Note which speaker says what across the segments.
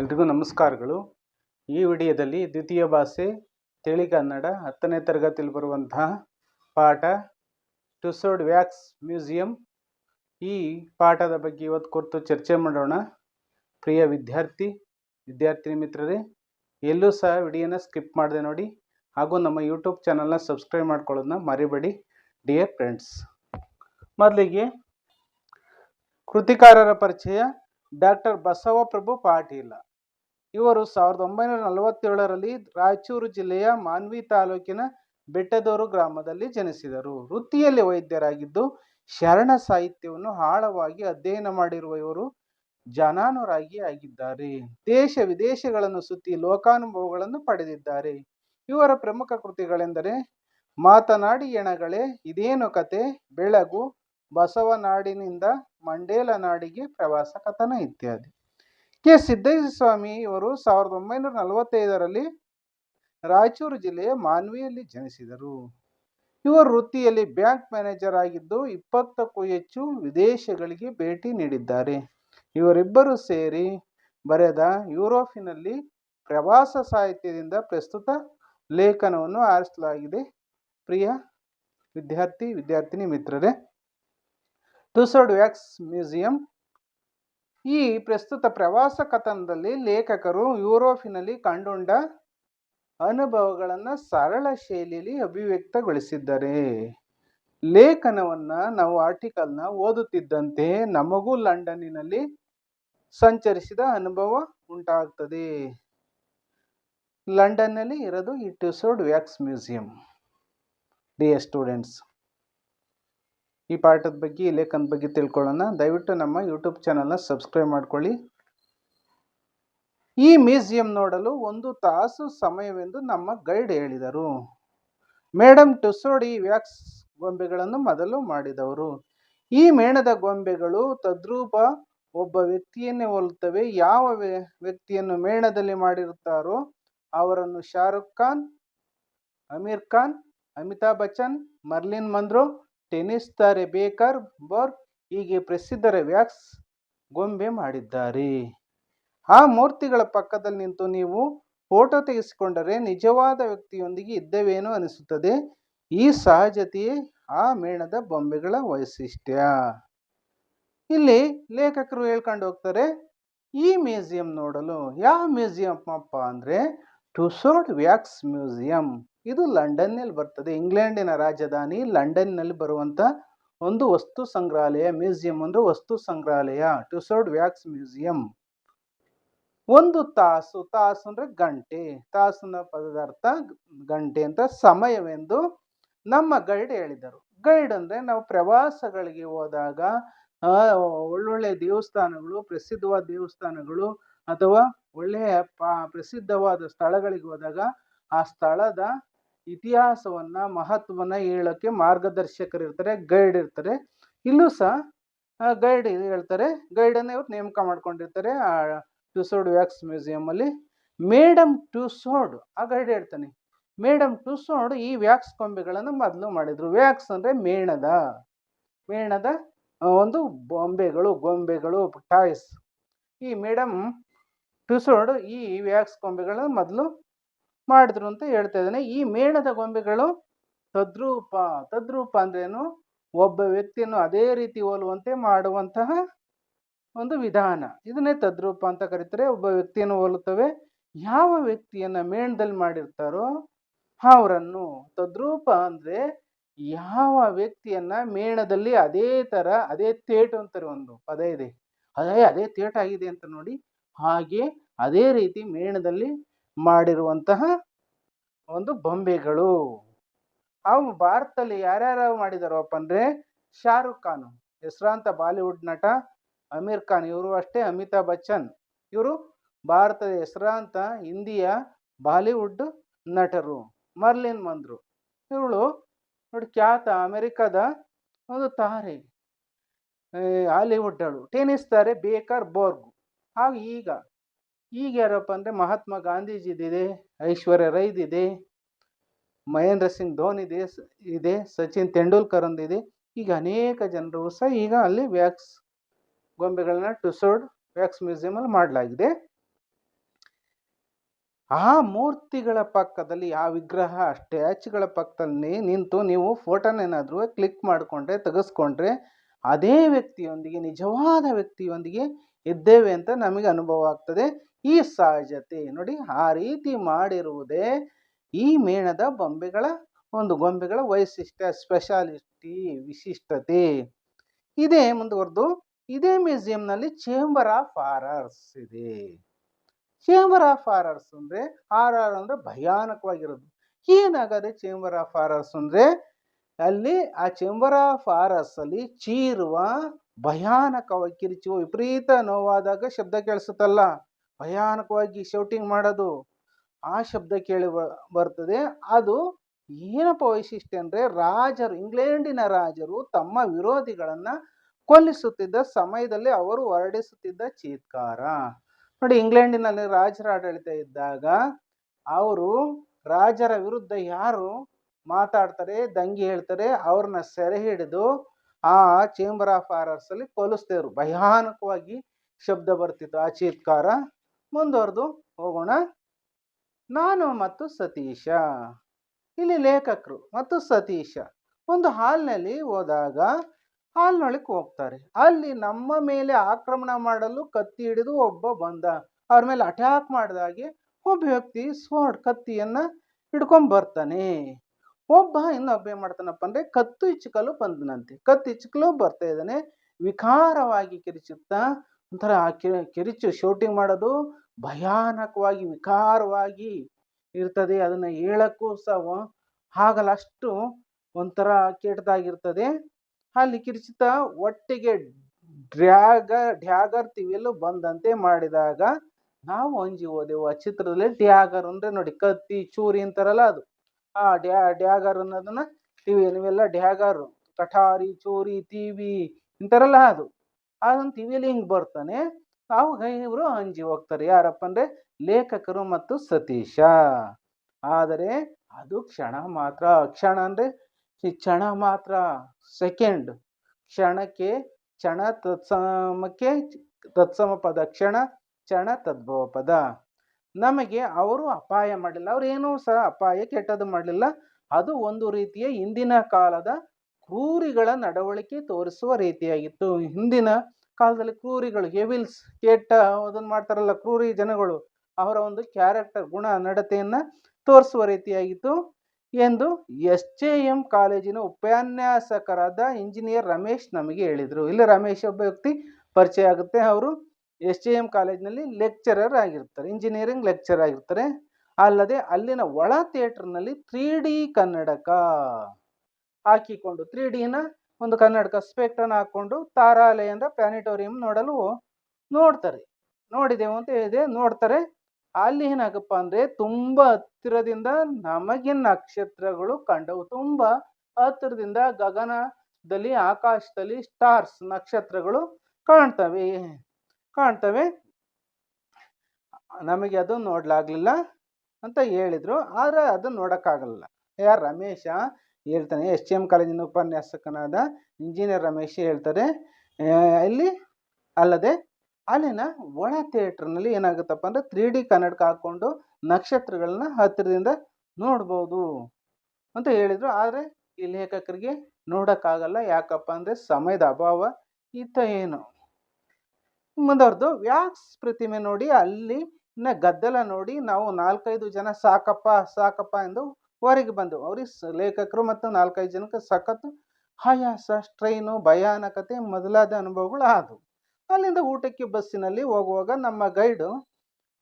Speaker 1: ಎಲ್ರಿಗೂ ನಮಸ್ಕಾರಗಳು. ಈ ವಿಡಿಯೋದಲ್ಲಿ ದ್ವಿತೀಯ ಭಾಷೆ, ತಿಳಿ ಕನ್ನಡ, ಹತ್ತನೇ ತರಗತಿಯಲ್ಲಿ ಬರುವಂತಹ ಪಾಠ ಟುಸೋಡ್ ವ್ಯಾಕ್ಸ್ ಮ್ಯೂಸಿಯಂ. ಈ ಪಾಠದ ಬಗ್ಗೆ ಇವತ್ತು ಕುರಿತು ಚರ್ಚೆ ಮಾಡೋಣ. ಪ್ರಿಯ ವಿದ್ಯಾರ್ಥಿ, ವಿದ್ಯಾರ್ಥಿನಿ ಮಿತ್ರರೇ, ಎಲ್ಲೂ ಸಹ ವಿಡಿಯೋನ ಸ್ಕಿಪ್ ಮಾಡಿದೆ ನೋಡಿ, ಹಾಗೂ ನಮ್ಮ ಯೂಟ್ಯೂಬ್ ಚಾನಲ್ನ ಸಬ್ಸ್ಕ್ರೈಬ್ ಮಾಡ್ಕೊಳ್ಳೋದನ್ನ ಮರಿಬೇಡಿ, ಡಿಯರ್ ಫ್ರೆಂಡ್ಸ್. ಮೊದಲಿಗೆ ಕೃತಿಕಾರರ ಪರಿಚಯ, ಡಾಕ್ಟರ್ ಬಸವಪ್ರಭು ಪಾಟೀಲ. ಇವರು ಸಾವಿರದ ಒಂಬೈನೂರ ನಲವತ್ತೇಳರಲ್ಲಿ ರಾಯಚೂರು ಜಿಲ್ಲೆಯ ಮಾನ್ವಿ ತಾಲೂಕಿನ ಬೆಟ್ಟದೂರು ಗ್ರಾಮದಲ್ಲಿ ಜನಿಸಿದರು. ವೃತ್ತಿಯಲ್ಲಿ ವೈದ್ಯರಾಗಿದ್ದು ಶರಣ ಸಾಹಿತ್ಯವನ್ನು ಆಳವಾಗಿ ಅಧ್ಯಯನ ಮಾಡಿರುವ ಇವರು ಜನಾನುರಾಗಿ ಆಗಿದ್ದಾರೆ. ದೇಶ ವಿದೇಶಗಳನ್ನು ಸುತ್ತಿ ಲೋಕಾನುಭವಗಳನ್ನು ಪಡೆದಿದ್ದಾರೆ. ಇವರ ಪ್ರಮುಖ ಕೃತಿಗಳೆಂದರೆ ಮಾತನಾಡಿ ಎಣಗಳೇ, ಇದೇನು ಕತೆ? ಬೆಳಗು ಬಸವನಾಡಿನಿಂದ ಮಂಡೇಲ ನಾಡಿಗೆ ಪ್ರವಾಸ ಕಥನ ಇತ್ಯಾದಿ. ಕೆ. ಸಿದ್ದೇಶ್ವರ ಸ್ವಾಮಿ ಇವರು ಸಾವಿರದ ಒಂಬೈನೂರ ನಲವತ್ತೈದರಲ್ಲಿ ರಾಯಚೂರು ಜಿಲ್ಲೆಯ ಮಾನ್ವಿಯಲ್ಲಿ ಜನಿಸಿದರು. ಇವರ ವೃತ್ತಿಯಲ್ಲಿ ಬ್ಯಾಂಕ್ ಮ್ಯಾನೇಜರ್ ಆಗಿದ್ದು ಇಪ್ಪತ್ತಕ್ಕೂ ಹೆಚ್ಚು ವಿದೇಶಗಳಿಗೆ ಭೇಟಿ ನೀಡಿದ್ದಾರೆ. ಇವರಿಬ್ಬರು ಸೇರಿ ಬರೆದ ಯುರೋಪಿನಲ್ಲಿ ಪ್ರವಾಸ ಸಾಹಿತ್ಯದಿಂದ ಪ್ರಸ್ತುತ ಲೇಖನವನ್ನು ಆರಿಸಲಾಗಿದೆ. ಪ್ರಿಯ ವಿದ್ಯಾರ್ಥಿ, ವಿದ್ಯಾರ್ಥಿನಿ, ಮಿತ್ರರೇ ಟುಸರ್ಡ್ ವ್ಯಾಕ್ಸ್ ಮ್ಯೂಸಿಯಂ ಈ ಪ್ರಸ್ತುತ ಪ್ರವಾಸ ಕಥನದಲ್ಲಿ ಲೇಖಕರು ಯುರೋಪಿನಲ್ಲಿ ಕಂಡುಂಡ ಅನುಭವಗಳನ್ನು ಸರಳ ಶೈಲಿಯಲ್ಲಿ ಅಭಿವ್ಯಕ್ತಗೊಳಿಸಿದ್ದಾರೆ. ಲೇಖನವನ್ನು ನಾವು ಆರ್ಟಿಕಲ್ನ ಓದುತ್ತಿದ್ದಂತೆ ನಮಗೂ ಲಂಡನ್ನಿನಲ್ಲಿ ಸಂಚರಿಸಿದ ಅನುಭವ ಉಂಟಾಗ್ತದೆ. ಲಂಡನ್ನಲ್ಲಿ ಇರೋದು Tussaud wax museum dear students ಈ ಪಾಠದ ಬಗ್ಗೆ ಈ ಲೇಖನದ ಬಗ್ಗೆ ತಿಳ್ಕೊಳ್ಳೋಣ. ದಯವಿಟ್ಟು ನಮ್ಮ ಯೂಟ್ಯೂಬ್ ಚಾನಲ್ನ ಸಬ್ಸ್ಕ್ರೈಬ್ ಮಾಡ್ಕೊಳ್ಳಿ. ಈ ಮ್ಯೂಸಿಯಂ ನೋಡಲು ಒಂದು ತಾಸು ಸಮಯವೆಂದು ನಮ್ಮ ಗೈಡ್ ಹೇಳಿದರು. ಮೇಡಮ್ ಟುಸೋಡಿ ವ್ಯಾಕ್ಸ್ ಗೊಂಬೆಗಳನ್ನು ಮೊದಲು ಮಾಡಿದವರು. ಈ ಮೇಣದ ಗೊಂಬೆಗಳು ತದ್ರೂಪ ಒಬ್ಬ ವ್ಯಕ್ತಿಯನ್ನೇ ಹೋಲುತ್ತವೆ. ಯಾವ ವ್ಯಕ್ತಿಯನ್ನು ಮೇಣದಲ್ಲಿ ಮಾಡಿರುತ್ತಾರೋ ಅವರನ್ನು Shahrukh Khan, Aamir Khan, Amitabh Bachchan, Marilyn Monroe tennis ತಾರೆ ಬೇಕರ್ ಬರ್ ಹೀಗೆ ಪ್ರಸಿದ್ಧರ ವ್ಯಾಕ್ಸ್ ಗೊಂಬೆ ಮಾಡಿದ್ದಾರೆ. ಆ ಮೂರ್ತಿಗಳ ಪಕ್ಕದಲ್ಲಿ ನಿಂತು ನೀವು ಫೋಟೋ ತೆಗೆಸಿಕೊಂಡರೆ ನಿಜವಾದ ವ್ಯಕ್ತಿಯೊಂದಿಗೆ ಇದ್ದವೇನೋ ಅನಿಸುತ್ತದೆ. ಈ ಸಹಜತೆಯೇ ಆ ಮೇಣದ ಬೊಂಬೆಗಳ ವೈಶಿಷ್ಟ್ಯ. ಇಲ್ಲಿ ಲೇಖಕರು ಹೇಳ್ಕೊಂಡು ಹೋಗ್ತಾರೆ, ಈ ಮ್ಯೂಸಿಯಂ ನೋಡಲು, ಯಾವ ಮ್ಯೂಸಿಯಂ ಅಪ್ಪ ಅಂದರೆ ಟುಸೋಡ್ ವ್ಯಾಕ್ಸ್ ಮ್ಯೂಸಿಯಂ. ಇದು ಲಂಡನ್ನಲ್ಲಿ ಬರ್ತದೆ. ಇಂಗ್ಲೆಂಡಿನ ರಾಜಧಾನಿ ಲಂಡನ್ನಲ್ಲಿ ಬರುವಂಥ ಒಂದು ವಸ್ತು ಸಂಗ್ರಹಾಲಯ, ಮ್ಯೂಸಿಯಂ ಅಂದರೆ ವಸ್ತು ಸಂಗ್ರಹಾಲಯ ಟುಸೋಡ್ ವ್ಯಾಕ್ಸ್ ಮ್ಯೂಸಿಯಂ. ಒಂದು ತಾಸು ತಾಸು ಅಂದರೆ ಗಂಟೆ. ತಾಸಿನ ಪದದ ಅರ್ಥ ಗಂಟೆ ಅಂತ ಸಮಯವೆಂದು ನಮ್ಮ ಗೈಡ್ ಹೇಳಿದರು. ಗೈಡ್ ಅಂದರೆ ನಾವು ಪ್ರವಾಸಗಳಿಗೆ ಹೋದಾಗ ಒಳ್ಳೊಳ್ಳೆ ದೇವಸ್ಥಾನಗಳು, ಪ್ರಸಿದ್ಧವಾದ ದೇವಸ್ಥಾನಗಳು ಅಥವಾ ಒಳ್ಳೆಯ ಪಾ, ಪ್ರಸಿದ್ಧವಾದ ಸ್ಥಳಗಳಿಗೆ ಹೋದಾಗ ಆ ಸ್ಥಳದ ಇತಿಹಾಸವನ್ನು ಮಹತ್ವನ ಹೇಳೋಕ್ಕೆ ಮಾರ್ಗದರ್ಶಕರು ಇರ್ತಾರೆ ಗೈಡ್ ಇರ್ತಾರೆ. ಇಲ್ಲೂ ಸಹ ಗೈಡ್ ಹೇಳ್ತಾರೆ, ಗೈಡನ್ನು ಇವ್ರು ನೇಮಕ ಮಾಡ್ಕೊಂಡಿರ್ತಾರೆ ಟ್ಯೂಸೋಡ್ ವ್ಯಾಕ್ಸ್ ಮ್ಯೂಸಿಯಮಲ್ಲಿ ಮೇಡಮ್ ಟುಸೋಡ್, ಆ ಗೈಡ್ ಹೇಳ್ತಾನೆ. ಮೇಡಮ್ ಟುಸೋಡ್ ಈ ವ್ಯಾಕ್ಸ್ ಕೊಂಬೆಗಳನ್ನು ಮೊದಲು ಮಾಡಿದರು. ವ್ಯಾಕ್ಸ್ ಅಂದರೆ ಮೇಣದ ಮೇಣದ ಒಂದು ಬೊಂಬೆಗಳು ಗೊಂಬೆಗಳು, ಟಾಯ್ಸ್. ಈ ಮೇಡಮ್ ಟುಸೋಡ್ ಈ ವ್ಯಾಕ್ಸ್ ಕೊಂಬೆಗಳನ್ನು ಮೊದಲು ಮಾಡಿದ್ರು ಅಂತ ಹೇಳ್ತಾ ಇದ್ದಾನೆ. ಈ ಮೇಣದ ಗೊಂಬೆಗಳು ತದ್ರೂಪ ತದ್ರೂಪ ಅಂದ್ರೇನು ಒಬ್ಬ ವ್ಯಕ್ತಿಯನ್ನು ಅದೇ ರೀತಿ ಹೋಲುವಂತೆ ಮಾಡುವಂತಹ ಒಂದು ವಿಧಾನ. ಇದನ್ನೇ ತದ್ರೂಪ ಅಂತ ಕರೀತಾರೆ. ಒಬ್ಬ ವ್ಯಕ್ತಿಯನ್ನು ಹೋಲುತ್ತವೆ. ಯಾವ ವ್ಯಕ್ತಿಯನ್ನು ಮೇಣದಲ್ಲಿ ಮಾಡಿರ್ತಾರೋ ಅವರನ್ನು ತದ್ರೂಪ ಅಂದರೆ ಯಾವ ವ್ಯಕ್ತಿಯನ್ನ ಮೇಣದಲ್ಲಿ ಅದೇ ಥರ ಅದೇ ತೇಟು ಅಂತಾರೆ ಒಂದು ಪದ ಇದೆ. ಅದೇ ಅದೇ ತೇಟ ಆಗಿದೆ ಅಂತ ನೋಡಿ ಹಾಗೆ ಅದೇ ರೀತಿ ಮೇಣದಲ್ಲಿ ಮಾಡಿರುವಂತಹ ಒಂದು ಬೊಂಬೆಗಳು. ಅವು ಭಾರತದಲ್ಲಿ ಯಾರ್ಯಾರು ಮಾಡಿದಾರಪ್ಪ ಅಂದರೆ ಶಾರುಖ್ ಖಾನ್ ಹೆಸರಾಂತ ಬಾಲಿವುಡ್ ನಟ ಅಮೀರ್ ಖಾನ್, ಇವರು ಅಷ್ಟೇ ಅಮಿತಾಬ್ ಬಚ್ಚನ್. ಇವರು ಭಾರತದ ಹೆಸರಾಂತ ಹಿಂದಿಯ ಬಾಲಿವುಡ್ ನಟರು, ಮರ್ಲಿನ್ ಮಂದ್ರು. ಇವಳು ನೋಡಿ ಖ್ಯಾತ ಅಮೆರಿಕದ ಒಂದು ತಾರೆ. ಹಾಲಿವುಡ್ ಅವಳು ಟೆನಿಸ್ ತಾರೆ ಬೇಕರ್ ಬೋರ್ಗ್. ಹಾಗೆ ಈಗ ಈಗ ಯಾರಪ್ಪ ಅಂದರೆ ಮಹಾತ್ಮ ಗಾಂಧೀಜಿದಿದೆ, ಐಶ್ವರ್ಯ ರೈದಿದೆ, ಮಹೇಂದ್ರ ಸಿಂಗ್ ಧೋನಿ ಇದೆ, ಸಚಿನ್ ತೆಂಡೂಲ್ಕರ್ ಇದೆ ಈಗ ಅನೇಕ ಜನರು ಸಹ ಈಗ ಅಲ್ಲಿ ವ್ಯಾಕ್ಸ್ ಗೊಂಬೆಗಳನ್ನ ಟುಸೋಡ್ ವ್ಯಾಕ್ಸ್ ಮ್ಯೂಸಿಯಮಲ್ಲಿ ಮಾಡಲಾಗಿದೆ. ಆ ಮೂರ್ತಿಗಳ ಪಕ್ಕದಲ್ಲಿ, ಆ ವಿಗ್ರಹ ಸ್ಟ್ಯಾಚ್ಯುಗಳ ಪಕ್ಕದಲ್ಲಿ ನಿಂತು ನೀವು ಫೋಟೋನೇನಾದರೂ ಕ್ಲಿಕ್ ಮಾಡಿಕೊಂಡ್ರೆ, ತೆಗೆಸ್ಕೊಂಡ್ರೆ ಅದೇ ವ್ಯಕ್ತಿಯೊಂದಿಗೆ, ನಿಜವಾದ ವ್ಯಕ್ತಿಯೊಂದಿಗೆ ಇದ್ದೇವೆ ಅಂತ ನಮಗೆ ಅನುಭವ ಆಗ್ತದೆ. ಈ ಸಹಜತೆ ನೋಡಿ ಆ ರೀತಿ ಮಾಡಿರುವುದೇ ಈ ಮೇಣದ ಬೊಂಬೆಗಳ ಒಂದು ಗೊಂಬೆಗಳ ವೈಶಿಷ್ಟ್ಯ ಸ್ಪೆಷಾಲಿಟಿ ವಿಶಿಷ್ಟತೆ. ಇದೇ ಮುಂದುವರೆದು, ಇದೇ ಮ್ಯೂಸಿಯಂನಲ್ಲಿ ಚೇಂಬರ್ ಆಫ್ ಆರರ್ಸ್ ಇದೆ. ಚೇಂಬರ್ ಆಫ್ ಆರರ್ಸ್ ಅಂದರೆ ಆರ್ ಆರ್ ಅಂದರೆ ಭಯಾನಕವಾಗಿರೋದು. ಏನಾಗದೆ ಚೇಂಬರ್ ಆಫ್ ಆರರ್ಸ್ ಅಂದರೆ ಅಲ್ಲಿ ಆ ಚೇಂಬರ್ ಆಫ್ ಆರರ್ಸ್ ಅಲ್ಲಿ ಚೀರುವ ಭಯಾನಕವಾಗಿ ಕಿರಿಚುವ ವಿಪರೀತ ನೋವಾದಾಗ ಶಬ್ದ ಕೇಳಿಸುತ್ತಲ್ಲ. ಭಯಾನಕವಾಗಿ ಶೌಟಿಂಗ್ ಮಾಡೋದು ಆ ಶಬ್ದ ಕೇಳಿ ಬರ್ತದೆ. ಅದು ಏನಪ್ಪ ವೈಶಿಷ್ಟ್ಯ ಅಂದರೆ ರಾಜರು, ಇಂಗ್ಲೆಂಡಿನ ರಾಜರು ತಮ್ಮ ವಿರೋಧಿಗಳನ್ನ ಕೊಲ್ಲಿಸುತ್ತಿದ್ದ ಸಮಯದಲ್ಲಿ ಅವರು ಹೊರಡಿಸುತ್ತಿದ್ದ ಚೀತ್ಕಾರ. ನೋಡಿ, ಇಂಗ್ಲೆಂಡಿನಲ್ಲಿ ರಾಜರ ಆಡಳಿತ ಇದ್ದಾಗ ಅವರು ರಾಜರ ವಿರುದ್ಧ ಯಾರು ಮಾತಾಡ್ತಾರೆ, ದಂಗೆ ಹೇಳ್ತಾರೆ, ಅವ್ರನ್ನ ಸೆರೆ ಹಿಡಿದು ಆ ಚೇಂಬರ್ ಆಫ್ ಆರರ್ಸಲ್ಲಿ ಕೊಲಿಸ್ತಿದ್ರು. ಭಯಾನಕವಾಗಿ ಶಬ್ದ ಬರ್ತಿತ್ತು ಆ ಚೀತ್ಕಾರ. ಮುಂದುವರೆದು ಹೋಗೋಣ. ನಾನು ಮತ್ತು ಸತೀಶ. ಇಲ್ಲಿ ಲೇಖಕರು ಮತ್ತು ಸತೀಶ. ಒಂದು ಹಾಲ್ನಲ್ಲಿ ಹೋದಾಗ ಹಾಲ್ನೊಳಕ್ಕೆ ಹೋಗ್ತಾರೆ. ಅಲ್ಲಿ ನಮ್ಮ ಮೇಲೆ ಆಕ್ರಮಣ ಮಾಡಲು ಕತ್ತಿ ಹಿಡಿದು ಒಬ್ಬ ಬಂದ. ಅವ್ರ ಮೇಲೆ ಅಟ್ಯಾಕ್ ಮಾಡಿದಾಗೆ ಒಬ್ಬ ವ್ಯಕ್ತಿ ಸ್ವರ್ಡ್ ಕತ್ತಿಯನ್ನ ಹಿಡ್ಕೊಂಡು ಬರ್ತಾನೆ. ಒಬ್ಬ ಇನ್ನೊಬ್ಬ ಏನ್ ಮಾಡ್ತಾನಪ್ಪ ಅಂದರೆ ಕತ್ತು ಇಚ್ಚಕಲು ಬಂದನಂತೆ. ಕತ್ತು ಇಚ್ಚಕಲು ಬರ್ತಾ ಇದ್ದಾನೆ. ವಿಕಾರವಾಗಿ ಕಿರಿಚುತ್ತಾ ಒಂಥರ ಕೆರಿಚು ಶೂಟಿಂಗ್ ಮಾಡೋದು ಭಯಾನಕವಾಗಿ, ವಿಕಾರವಾಗಿ ಇರ್ತದೆ. ಅದನ್ನ ಹೇಳಕ್ಕೂ ಸಹ ಆಗಲ್ಲ ಅಷ್ಟು ಒಂಥರ ಕೆಟ್ಟದಾಗಿರ್ತದೆ. ಅಲ್ಲಿ ಕಿರಿಚಿತ ಒಟ್ಟಿಗೆ ಡ್ರ್ಯಾಗ ಡ್ಯಾಗರ್ ತಿವಿಯಲು ಬಂದಂತೆ ಮಾಡಿದಾಗ ನಾವು ಅಂಜಿ ಹೋದೆವು. ಆ ಚಿತ್ರದಲ್ಲಿ ಡ್ಯಾಗರ್ ಅಂದ್ರೆ ನೋಡಿ ಕತ್ತಿ, ಚೂರಿ ಅಂತಾರಲ್ಲ ಅದು. ಆ ಡ್ಯಾ ಡ್ಯಾಗರ್ ಅನ್ನೋದನ್ನ ಟಿವಿ ನೀವೆಲ್ಲ ಡ್ಯಾಗರ್ ಕಠಾರಿ, ಚೂರಿ ಟಿವಿ ಅಂತಾರಲ್ಲ ಅದು. ಅದನ್ನ ಟಿವಿಯಲ್ಲಿ ಹಿಂಗೆ ಬರ್ತಾನೆ ಅವಾಗ ಇವರು ಅಂಜಿ ಹೋಗ್ತಾರೆ. ಯಾರಪ್ಪ ಅಂದ್ರೆ ಲೇಖಕರು ಮತ್ತು ಸತೀಶ. ಆದರೆ ಅದು ಕ್ಷಣ ಮಾತ್ರ. ಕ್ಷಣ ಅಂದ್ರೆ ಕ್ಷಣ ಮಾತ್ರ. ಸೆಕೆಂಡ್. ಕ್ಷಣಕ್ಕೆ ಕ್ಷಣ ತತ್ಸಮಕ್ಕೆ ತತ್ಸಮ ಪದ, ಕ್ಷಣ ಕ್ಷಣ ತದ್ಭವ ಪದ. ನಮಗೆ ಅವರು ಅಪಾಯ ಮಾಡಲಿಲ್ಲ. ಅವ್ರು ಸಹ ಅಪಾಯ ಕೆಟ್ಟದ್ದು ಮಾಡಲಿಲ್ಲ. ಅದು ಒಂದು ರೀತಿಯ ಹಿಂದಿನ ಕಾಲದ ಕ್ರೂರಿಗಳ ನಡವಳಿಕೆ ತೋರಿಸುವ ರೀತಿಯಾಗಿತ್ತು. ಹಿಂದಿನ ಕಾಲದಲ್ಲಿ ಕ್ರೂರಿಗಳು, ಎವಿಲ್ಸ್ ಕೆಟ್ಟ ಅದನ್ನು ಮಾಡ್ತಾರಲ್ಲ ಕ್ರೂರಿ ಜನಗಳು, ಅವರ ಒಂದು ಕ್ಯಾರೆಕ್ಟರ್, ಗುಣ, ನಡತೆಯನ್ನು ತೋರಿಸುವ ರೀತಿಯಾಗಿತ್ತು ಎಂದು ಎಸ್ ಜೆ ಎಂ ಕಾಲೇಜಿನ ಉಪನ್ಯಾಸಕರಾದ ಇಂಜಿನಿಯರ್ ರಮೇಶ್ ನಮಗೆ ಹೇಳಿದರು. ಇಲ್ಲಿ ರಮೇಶ್ ಒಬ್ಬ ವ್ಯಕ್ತಿ ಪರಿಚಯ ಆಗುತ್ತೆ. ಅವರು ಎಸ್ ಜೆ ಎಂ ಕಾಲೇಜಿನಲ್ಲಿ ಲೆಕ್ಚರರ್ ಆಗಿರ್ತಾರೆ, ಇಂಜಿನಿಯರಿಂಗ್ ಲೆಕ್ಚರ್ ಆಗಿರ್ತಾರೆ. ಅಲ್ಲದೆ ಅಲ್ಲಿನ ಒಳ ಥಿಯೇಟರ್ನಲ್ಲಿ ತ್ರೀ ಡಿ ಕನ್ನಡಕ ಹಾಕಿಕೊಂಡು ತ್ರೀ ಡಿನ ಒಂದು ಕನ್ನಡಕ ಸ್ಪೆಕ್ಟ್ರನ್ ಹಾಕ್ಕೊಂಡು ತಾರಾಲಯ ಅಂದ್ರೆ ಪ್ಲಾನಿಟೋರಿಯಂ ನೋಡಲು ನೋಡ್ತಾರೆ. ನೋಡಿದೆವು ಅಂತ ಹೇಳಿದೆ ನೋಡ್ತಾರೆ. ಅಲ್ಲಿ ಏನಾಗಪ್ಪ ಅಂದ್ರೆ ತುಂಬಾ ಹತ್ತಿರದಿಂದ ನಮಗೆ ನಕ್ಷತ್ರಗಳು ಕಂಡವು. ತುಂಬಾ ಹತ್ತಿರದಿಂದ ಗಗನದಲ್ಲಿ, ಆಕಾಶದಲ್ಲಿ ಸ್ಟಾರ್ಸ್ ನಕ್ಷತ್ರಗಳು ಕಾಣ್ತವೆ. ಕಾಣ್ತವೆ. ನಮಗೆ ಅದು ನೋಡ್ಲಾಗ್ಲಿಲ್ಲ ಅಂತ ಹೇಳಿದ್ರು. ಆದರೆ ಅದನ್ನು ನೋಡೋಕ್ಕಾಗಲ್ಲ. ಯಾರು ರಮೇಶ ಹೇಳ್ತಾನೆ, ಎಸ್ ಟಿ ಎಂ ಕಾಲೇಜಿನ ಉಪನ್ಯಾಸಕನಾದ ಇಂಜಿನಿಯರ್ ರಮೇಶ್ ಹೇಳ್ತಾರೆ. ಇಲ್ಲಿ ಅಲ್ಲದೆ ಅಲ್ಲಿನ ಒಳ ಥಿಯೇಟರ್ನಲ್ಲಿ ಏನಾಗುತ್ತಪ್ಪ ಅಂದ್ರೆ ತ್ರೀ ಡಿ ಕನ್ನಡಕ ಹಾಕ್ಕೊಂಡು ನಕ್ಷತ್ರಗಳನ್ನ ಹತ್ತಿರದಿಂದ ನೋಡ್ಬೋದು ಅಂತ ಹೇಳಿದರು. ಆದರೆ ಈ ಲೇಖಕರಿಗೆ ನೋಡೋಕ್ಕಾಗಲ್ಲ. ಯಾಕಪ್ಪ ಅಂದರೆ ಸಮಯದ ಅಭಾವ ಇತ್ತ ಏನು? ಮುಂದವ್ರದ್ದು ವ್ಯಾಕ್ಸ್ ಪ್ರತಿಮೆ ನೋಡಿ, ಅಲ್ಲಿನ ಗದ್ದಲ ನೋಡಿ ನಾವು ನಾಲ್ಕೈದು ಜನ ಸಾಕಪ್ಪ ಸಾಕಪ್ಪ ಎಂದು ಹೊರಗೆ ಬಂದವು. ಅವ್ರಿಗೆ ಲೇಖಕರು ಮತ್ತು ನಾಲ್ಕೈದು ಜನಕ್ಕೆ ಸಖತ್ತು ಹಯಾಸ ಸ್ಟ್ರೈನು, ಭಯಾನಕತೆ ಮೊದಲಾದ ಅನುಭವಗಳು ಆದವು. ಅಲ್ಲಿಂದ ಊಟಕ್ಕೆ ಬಸ್ಸಿನಲ್ಲಿ ಹೋಗುವಾಗ ನಮ್ಮ ಗೈಡು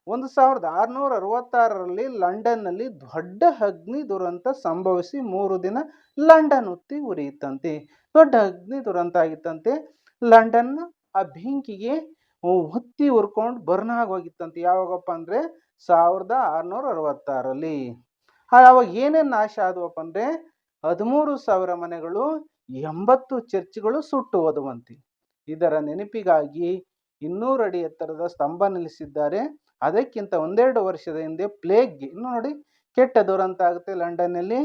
Speaker 1: ಒಂದು ಸಾವಿರದ ಆರುನೂರ ಅರವತ್ತಾರರಲ್ಲಿ ಲಂಡನ್ನಲ್ಲಿ ದೊಡ್ಡ ಅಗ್ನಿ ದುರಂತ ಸಂಭವಿಸಿ ಮೂರು ದಿನ ಲಂಡನ್ ಉತ್ತಿ ಉರಿಯುತ್ತಂತೆ. ದೊಡ್ಡ ಅಗ್ನಿ ದುರಂತ ಆಗಿತ್ತಂತೆ. ಲಂಡನ್ ಆ ಬೆಂಕಿಗೆ ಹೊತ್ತಿ ಉರ್ಕೊಂಡು ಬರ್ನ್ ಹೋಗಿತ್ತಂತೆ. ಯಾವಾಗಪ್ಪ ಅಂದರೆ ಸಾವಿರದ ಆರುನೂರ ಅರವತ್ತಾರಲ್ಲಿ. ಅವಾಗ ಏನೇನು ನಾಶ ಆದವಪ್ಪ ಅಂದರೆ ಹದಿಮೂರು ಸಾವಿರ ಮನೆಗಳು, ಎಂಬತ್ತು ಚರ್ಚ್ಗಳು ಸುಟ್ಟು ಹೋದವಂತೆ. ಇದರ ನೆನಪಿಗಾಗಿ ಇನ್ನೂರು ಅಡಿ ಎತ್ತರದ ಸ್ತಂಭ ನಿಲ್ಲಿಸಿದ್ದಾರೆ. ಅದಕ್ಕಿಂತ ಒಂದೆರಡು ವರ್ಷದ ಹಿಂದೆ ಪ್ಲೇಗ್ ಇನ್ನು ನೋಡಿ ಕೆಟ್ಟ ದುರಂತ ಆಗುತ್ತೆ ಲಂಡನ್ನಲ್ಲಿ.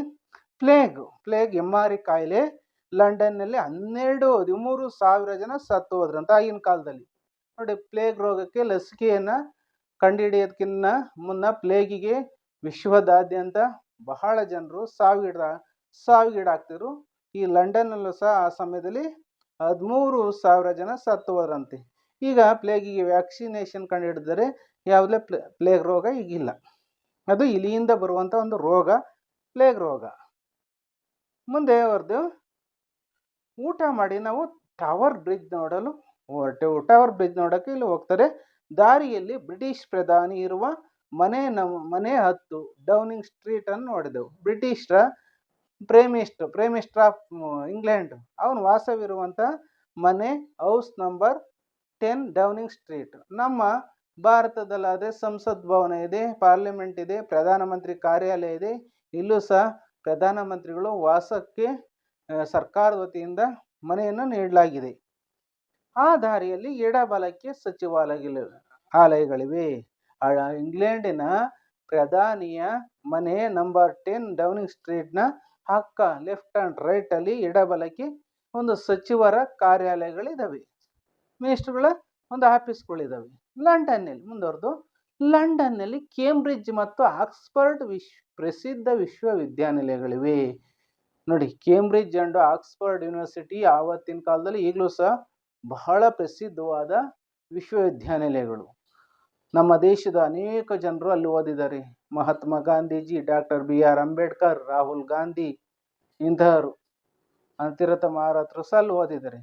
Speaker 1: ಪ್ಲೇಗ್ ಪ್ಲೇಗ್ ಎಮ್ಮಾರಿ ಕಾಯಿಲೆ. ಲಂಡನ್ನಲ್ಲಿ ಹನ್ನೆರಡು, ಹದಿಮೂರು ಸಾವಿರ ಜನ ಸತ್ತು ಹೋದ್ರಂತ ಆಗಿನ ಕಾಲದಲ್ಲಿ. ನೋಡಿ ಪ್ಲೇಗ್ ರೋಗಕ್ಕೆ ಲಸಿಕೆಯನ್ನ ಕಂಡುಹಿಡಿಯೋದಕ್ಕಿನ್ನ ಮುನ್ನ ಪ್ಲೇಗಿಗೆ ವಿಶ್ವದಾದ್ಯಂತ ಬಹಳ ಜನರು ಸಾವಿಗೀಡ ಸಾವಿಗೀಡಾಗ್ತಿದ್ರು ಈ ಲಂಡನ್ನಲ್ಲೂ ಸಹ ಆ ಸಮಯದಲ್ಲಿ ಹದಿಮೂರು ಸಾವಿರ ಜನ ಸತ್ತು ಹೋದ್ರಂತೆ ಈಗ ಪ್ಲೇಗಿಗೆ ವ್ಯಾಕ್ಸಿನೇಷನ್ ಕಂಡುಹಿಡಿದರೆ ಯಾವುದೇ ಪ್ಲೇ, ಪ್ಲೇಗ್ ರೋಗ ಈಗಿಲ್ಲ. ಅದು ಇಲಿಯಿಂದ ಬರುವಂಥ ಒಂದು ರೋಗ, ಪ್ಲೇಗ್ ರೋಗ. ಮುಂದೆ ಅವ್ರದ್ದು ಊಟ ಮಾಡಿ ನಾವು ಟವರ್ ಬ್ರಿಡ್ಜ್ ನೋಡಲು ಹೊರಟೆವು ಟವರ್ ಬ್ರಿಡ್ಜ್ ನೋಡೋಕ್ಕೆ ಇಲ್ಲಿ ಹೋಗ್ತಾರೆ. ದಾರಿಯಲ್ಲಿ ಬ್ರಿಟಿಷ್ ಪ್ರಧಾನಿ ಇರುವ ಮನೆ ನಮ್ಮ ಮನೆ ಹತ್ತು ಡೌನಿಂಗ್ ಸ್ಟ್ರೀಟ್ ಅನ್ನು ನೋಡಿದೆವು. ಬ್ರಿಟಿಷ್ರ ಪ್ರೈಮ್ ಪ್ರೇಮಿಸ್ಟ್ ಪ್ರೈಮ್ ಮಿನಿಸ್ಟರ್ ಆಫ್ ಇಂಗ್ಲೆಂಡ್ ಅವನು ವಾಸವಿರುವಂಥ ಮನೆ house number ten Downing Street ನಮ್ಮ ಭಾರತದಲ್ಲಾದರೆ ಸಂಸತ್ ಭವನ ಇದೆ ಪಾರ್ಲಿಮೆಂಟ್ ಇದೆ ಪ್ರಧಾನಮಂತ್ರಿ ಕಾರ್ಯಾಲಯ ಇದೆ. ಇಲ್ಲೂ ಸಹ ಪ್ರಧಾನಮಂತ್ರಿಗಳು ವಾಸಕ್ಕೆ ಸರ್ಕಾರದ ವತಿಯಿಂದ ಮನೆಯನ್ನು ನೀಡಲಾಗಿದೆ. ಆ ದಾರಿಯಲ್ಲಿ ಎಡಬಲಕ್ಕೆ ಸಚಿವಾಲಯಗಳು, ಆಲಯಗಳಿವೆ. ಇಂಗ್ಲೆಂಡಿನ ಪ್ರಧಾನಿಯ ಮನೆ ನಂಬರ್ ಟೆನ್ ಡೌನಿಂಗ್ ಸ್ಟ್ರೀಟ್ನ ಅಕ್ಕ ಲೆಫ್ಟ್ ಆ್ಯಂಡ್ ರೈಟಲ್ಲಿ ಎಡಬಲಕ್ಕೆ ಒಂದು ಸಚಿವರ ಕಾರ್ಯಾಲಯಗಳಿದ್ದಾವೆ ಮಿನಿಸ್ಟ್ರುಗಳ ಒಂದು ಆಫೀಸ್ಗಳಿದ್ದಾವೆ ಲಂಡನ್ನಲ್ಲಿ ಮುಂದುವರೆದು. ಲಂಡನ್ನಲ್ಲಿ ಕೇಂಬ್ರಿಡ್ಜ್ ಮತ್ತು ಆಕ್ಸ್ಫರ್ಡ್ ವಿಶ್ ಪ್ರಸಿದ್ಧ ವಿಶ್ವವಿದ್ಯಾನಿಲಯಗಳಿವೆ. ನೋಡಿ, ಕೇಂಬ್ರಿಡ್ಜ್ ಆ್ಯಂಡ್ ಆಕ್ಸ್ಫರ್ಡ್ ಯೂನಿವರ್ಸಿಟಿ ಆವತ್ತಿನ ಕಾಲದಲ್ಲಿ ಈಗಲೂ ಸಹ ಬಹಳ ಪ್ರಸಿದ್ಧವಾದ ವಿಶ್ವವಿದ್ಯಾನಿಲಯಗಳು. ನಮ್ಮ ದೇಶದ ಅನೇಕ ಜನರು ಅಲ್ಲಿ ಓದಿದ್ದಾರೆ. Mahatma Gandhiji, doctor B R Ambedkar, Rahul Gandhi ಇಂತಹವರು ಅಂತಿರತ ಮಹಾರಾತ್ರ ಸಹ ಅಲ್ಲಿ ಓದಿದ್ದಾರೆ.